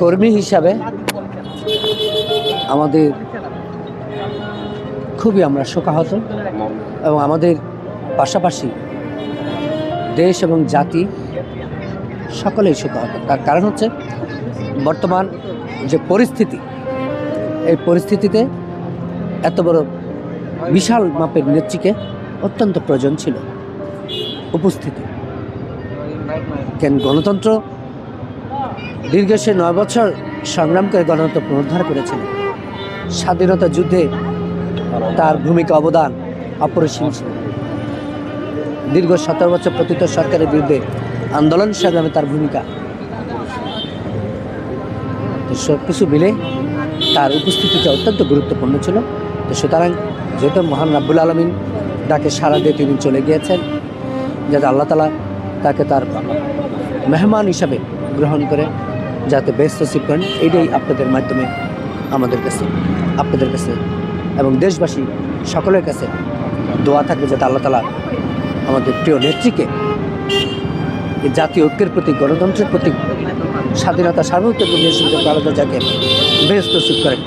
কর্মী হিসাবে আমাদের খুবই আমরা শোকাহত এবং আমাদের পাশাপাশি দেশ এবং জাতি সকলেই শোকাহত। তার কারণ হচ্ছে বর্তমান যে পরিস্থিতি, এই পরিস্থিতিতে এত বড় বিশাল মাপের নেত্রীকে অত্যন্ত প্রয়োজন ছিল। উপস্থিতি। কেন গণতন্ত্র দীর্ঘ সে নয় বছর সংগ্রামকে গণতন্ত্র পুনরুদ্ধার করেছিল স্বাধীনতা যুদ্ধে তার ভূমিকা অবদান অপরিসীম ছিল। দীর্ঘ সতেরো বছর প্রতীত সরকারের বিরুদ্ধে আন্দোলন সংগ্রামে তার ভূমিকা। তো সব কিছু মিলে তার উপস্থিতিটা অত্যন্ত গুরুত্বপূর্ণ ছিল। তো সুতরাং যেহেতু মহান রাব্বুল আলমিন তাকে সারা দিয়ে তিনি চলে গিয়েছেন, যাতে আল্লাহ তালা তাকে তার মেহমান হিসাবে গ্রহণ করে যাতে ব্যস্ত নসিব করেন এটাই আপনাদের মাধ্যমে আমাদের কাছে, আপনাদের কাছে। এবং দেশবাসী সকলের কাছে দোয়া থাকবে যাতে আল্লাহ তালা আমাদের প্রিয় নেত্রীকে জাতীয় ঐক্যের প্রতি, গণতন্ত্রের প্রতি স্বাধীনতা, সার্বভৌমত্বের প্রতি আলাদা যাকে ব্যস্ত নসিব করেন